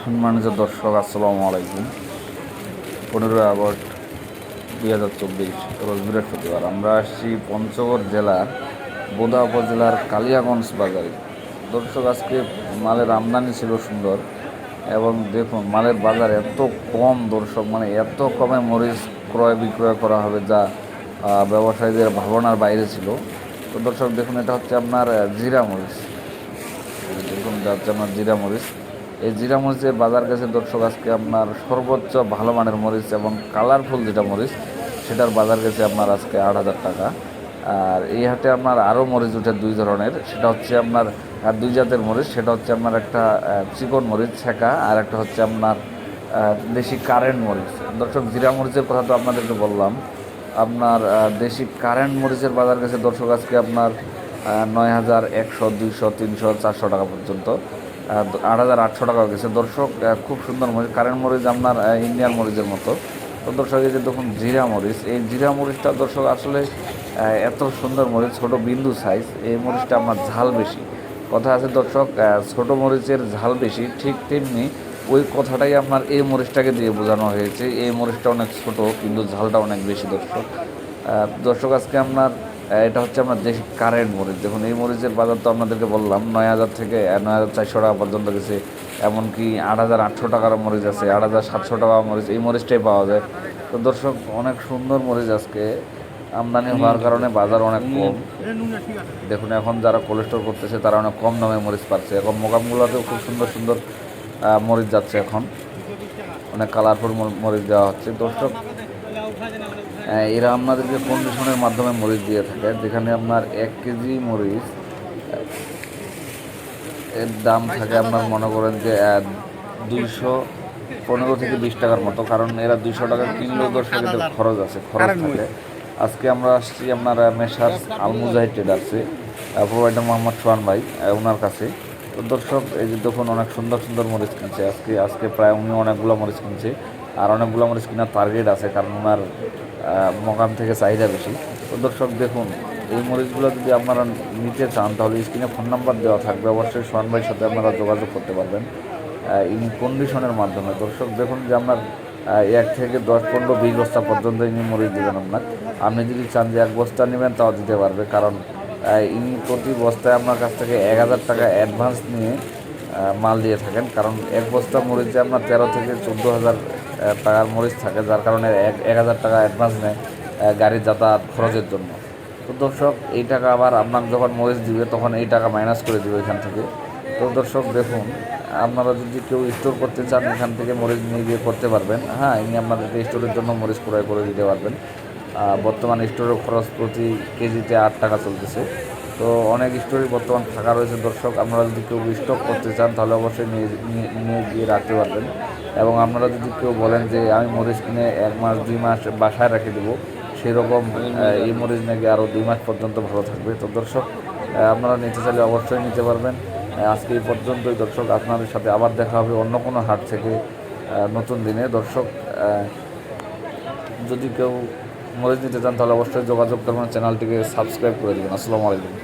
সম্মানিত দর্শক, আসসালামু আলাইকুম। পনেরোই আগস্ট দুই হাজার চব্বিশ, রোজ বৃহস্পতিবার। আমরা আসছি পঞ্চগড় জেলার বোদা উপজেলার কালিয়াগঞ্জ বাজারে। দর্শক, আজকে মালের আমদানি ছিল সুন্দর এবং দেখুন, মালের বাজার এত কম দর্শক মানে এত কমে মরিচ ক্রয় বিক্রয় করা হবে যা ব্যবসায়ীদের ভাবনার বাইরে ছিল। তো দর্শক, দেখুন, এটা হচ্ছে আপনার জিরা মরিচ। দেখুন, এটা হচ্ছে আপনার জিরা মরিচ। এই জিরা মরিচের বাজার গেছে দর্শক, আজকে আপনার সর্বোচ্চ ভালো মানের মরিচ এবং কালারফুল যেটা মরিচ, সেটার বাজার গেছে আপনার আজকে আট হাজার টাকা। আর এই হাটে আপনার আরও মরিচ উঠে দুই ধরনের, সেটা হচ্ছে আপনার দুই জাতের মরিচ, সেটা হচ্ছে আপনার একটা চিকন মরিচ ছেঁকা আর একটা হচ্ছে আপনার দেশি কারেন্ট মরিচ। দর্শক জিরা মরিচের কথা তো আপনাদেরকে বললাম। আপনার দেশি কারেন্ট মরিচের বাজার গেছে দর্শক, আজকে আপনার নয় হাজার একশো, দুইশো, তিনশো, চারশো টাকা পর্যন্ত। আট হাজার আটশো টাকা গেছে। দর্শক খুব সুন্দর মরিচ। কারেন্ট মরিচ আপনার ইন্ডিয়ান মরিচের মতো। তো দর্শক, এই যে দেখুন জিরা মরিচ, এই জিরা মরিচটা দর্শক আসলে এত সুন্দর মরিচ, ছোট বিন্দু সাইজ এই মরিচটা আপনার ঝাল বেশি। কথা আছে দর্শক ছোট মরিচের ঝাল বেশি, ঠিক তেমনি ওই কথাটাই আপনার এই মরিচটাকে দিয়ে বোঝানো হয়েছে। এই মরিচটা অনেক ছোট, কিন্তু ঝালটা অনেক বেশি দর্শক। দর্শক, আজকে আপনার এটা হচ্ছে আপনার দেশি কারেন্ট মরিচ। দেখুন এই মরিচের বাজার তো আপনাদেরকে বললাম নয় হাজার থেকে নয় হাজার চারশো টাকা পর্যন্ত গেছে এমনকি আট হাজার আটশো টাকার মরিচ আছে আট হাজার সাতশো টাকা মরিচ এই মরিচটাই পাওয়া যায়। তো দর্শক অনেক সুন্দর মরিচ আজকে। আমদানি হওয়ার কারণে বাজার অনেক কম। দেখুন এখন যারা কোলেস্টোর করতেছে তারা অনেক কম দামে মরিচ পাচ্ছে। এখন মোকামগুলোতেও খুব সুন্দর সুন্দর মরিচ যাচ্ছে এখন। অনেক কালারফুল মরিচ দেওয়া হচ্ছে। দর্শক এরা আপনাদেরকে কন্ডিশনের মাধ্যমে মরিচ দিয়ে থাকে। যেখানে আপনার এক কেজি মরিচ এর দাম থাকে আপনার মনে করেন যে দুইশো পনেরো থেকে বিশ টাকার মতো। কারণ এরা দুইশো টাকা কিনলেও দর্শক এদের খরচ আছে খরচ থাকে। আজকে আমরা আসছি আপনার মেশার আলমুজাহিদ ট্রেডার্সে প্রোভাইডার মোহাম্মদ সোহান ভাই ওনার কাছে। তো দর্শক এই যে দেখুন অনেক সুন্দর সুন্দর মরিচ কিনছে। আজকে আজকে প্রায় উনি অনেকগুলো মরিচ কিনছে। আর অনেকগুলো আমার কেনার টার্গেট আছে, কারণ ওনার মকাম থেকে চাহিদা বেশি। তো দর্শক, দেখুন, এই মরিচগুলো যদি আপনারা নিতে চান, তাহলে স্ক্রিনে ফোন নাম্বার দেওয়া থাকবে। অবশ্যই সোহান ভাইয়ের সাথে আপনারা যোগাযোগ করতে পারবেন ইনি কন্ডিশনের মাধ্যমে। দর্শক, দেখুন যে আপনার এক থেকে দশ পনেরো বিশ বস্তা পর্যন্ত ইনি মরিচ দেবেন আপনার। আপনি যদি চান যে এক বস্তা নেবেন, তাও দিতে পারবে। কারণ ইনি প্রতি বস্তায় আপনার কাছ থেকে এক হাজার টাকা অ্যাডভান্স নিয়ে মাল দিয়ে থাকেন। কারণ এক বস্তা মরিচে আপনার তেরো থেকে চোদ্দ হাজার টাকার মরিচ থাকে, যার কারণে এক এক হাজার টাকা অ্যাডভান্স নেয় গাড়ির যাতায়াত খরচের জন্য। তো দর্শক, এই টাকা আবার আপনার যখন মরিচ দিবে, তখন এই টাকা মাইনাস করে দিবে এখান থেকে। তো দর্শক, দেখুন, আপনারা যদি কেউ স্টোর করতে চান, এখান থেকে মরিচ নিয়ে গিয়ে করতে পারবেন। হ্যাঁ ইনি আপনাদেরকে স্টোরের জন্য মরিচ ক্রয় করে দিতে পারবেন। বর্তমান স্টোরের খরচ প্রতি কেজিতে আট টাকা চলতেছে। তো অনেক স্টোরই বর্তমান ফাঁকা রয়েছে। দর্শক, আপনারা যদি কেউ স্টক করতে চান, তাহলে অবশ্যই নিয়ে- নিয়ে গিয়ে রাখতে পারবেন। এবং আপনারা যদি কেউ বলেন যে, আমি মরিচ কিনে এক মাস, দুই মাস বাসায় রেখে দেবো, সেরকম এই মরিচ নাকি আরও দুই মাস পর্যন্ত ভালো থাকবে। তো দর্শক আপনারা নিতে চাইলে অবশ্যই নিতে পারবেন। আজকে এই পর্যন্তই দর্শক, আপনাদের সাথে আবার দেখা হবে অন্য কোনো হাট থেকে নতুন দিনে। দর্শক যদি কেউ মরিচ নিতে চান, তাহলে অবশ্যই যোগাযোগ করবেন, চ্যানেলটিকে সাবস্ক্রাইব করে দেবেন। আসসালামু আলাইকুম।